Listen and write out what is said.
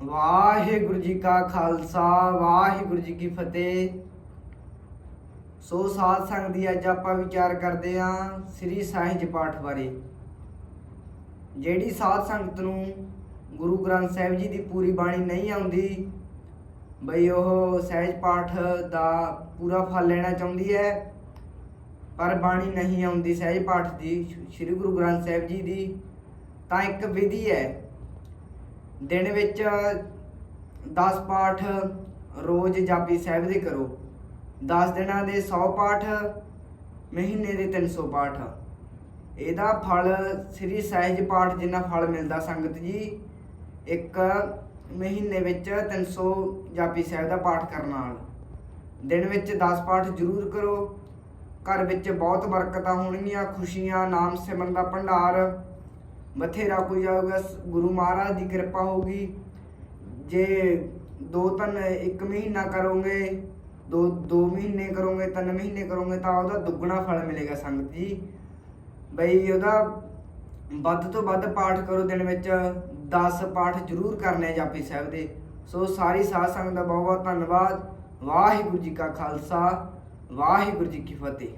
ਵਾਹਿਗੁਰੂ ਜੀ ਕਾ ਖਾਲਸਾ, ਵਾਹਿਗੁਰੂ ਜੀ ਕੀ ਫਤਿਹ। ਸੋ ਸਾਧ ਸੰਗਤ ਦੀ ਅੱਜ ਆਪਾਂ ਵਿਚਾਰ ਕਰਦੇ ਹਾਂ ਸ੍ਰੀ ਸਾਹਿਜ ਪਾਠ ਬਾਰੇ। ਜਿਹੜੀ ਸਾਧ ਸੰਗਤ ਨੂੰ ਗੁਰੂ ਗ੍ਰੰਥ ਸਾਹਿਬ ਜੀ ਦੀ ਪੂਰੀ ਬਾਣੀ ਨਹੀਂ ਆਉਂਦੀ, ਬਈ ਉਹ ਸਹਿਜ ਪਾਠ ਦਾ ਪੂਰਾ ਫਲ ਲੈਣਾ ਚਾਹੁੰਦੀ ਹੈ, ਪਰ ਬਾਣੀ ਨਹੀਂ ਆਉਂਦੀ ਸਹਿਜ ਪਾਠ ਦੀ, ਸ੍ਰੀ ਗੁਰੂ ਗ੍ਰੰਥ ਸਾਹਿਬ ਜੀ ਦੀ, ਤਾਂ ਇੱਕ ਵਿਧੀ ਹੈ। ਦਿਨ ਵਿੱਚ 10 ਪਾਠ ਰੋਜ਼ ਜਾਪੀ ਸਾਹਿਬ ਦੇ ਕਰੋ। 10 ਦਿਨਾਂ ਦੇ 100 ਪਾਠ, ਮਹੀਨੇ ਦੇ 300 ਪਾਠ। ਇਹਦਾ ਫਲ ਸ੍ਰੀ ਸਹਿਜ ਪਾਠ ਜਿੰਨਾ ਫਲ ਮਿਲਦਾ ਸੰਗਤ ਜੀ, ਇੱਕ ਮਹੀਨੇ ਵਿੱਚ 300 ਜਾਪੀ ਸਾਹਿਬ ਦਾ ਪਾਠ ਕਰਨ ਨਾਲ। ਦਿਨ ਵਿੱਚ 10 ਪਾਠ ਜ਼ਰੂਰ ਕਰੋ। ਘਰ ਵਿੱਚ ਬਹੁਤ ਬਰਕਤਾਂ ਹੋਣਗੀਆਂ, ਖੁਸ਼ੀਆਂ, ਨਾਮ ਸਿਮਰਨ ਦਾ ਭੰਡਾਰ ਬਥੇਰਾ ਕੋਈ ਜਾਊਗਾ ਸ- ਗੁਰੂ ਮਹਾਰਾਜ ਦੀ ਕਿਰਪਾ ਹੋਊਗੀ। ਜੇ ਦੋ ਤਿੰਨ ਇੱਕ ਮਹੀਨਾ ਕਰੋਗੇ, ਦੋ ਦੋ ਮਹੀਨੇ ਕਰੋਗੇ, ਤਿੰਨ ਮਹੀਨੇ ਕਰੋਗੇ, ਤਾਂ ਉਹਦਾ ਦੁੱਗਣਾ ਫਲ ਮਿਲੇਗਾ ਸੰਗਤ ਜੀ। ਬਈ ਉਹਦਾ ਵੱਧ ਤੋਂ ਵੱਧ ਪਾਠ ਕਰੋ ਦਿਨ ਵਿੱਚ 10 ਪਾਠ ਜ਼ਰੂਰ ਕਰਨੇ ਜਾਪੀ ਸਾਹਿਬ ਦੇ। ਸੋ ਸਾਰੀ ਸਾਧ ਸੰਗਤ ਦਾ ਬਹੁਤ ਬਹੁਤ ਧੰਨਵਾਦ। ਵਾਹਿਗੁਰੂ ਜੀ ਕਾ ਖਾਲਸਾ, ਵਾਹਿਗੁਰੂ ਜੀ ਕੀ ਫਤਿਹ।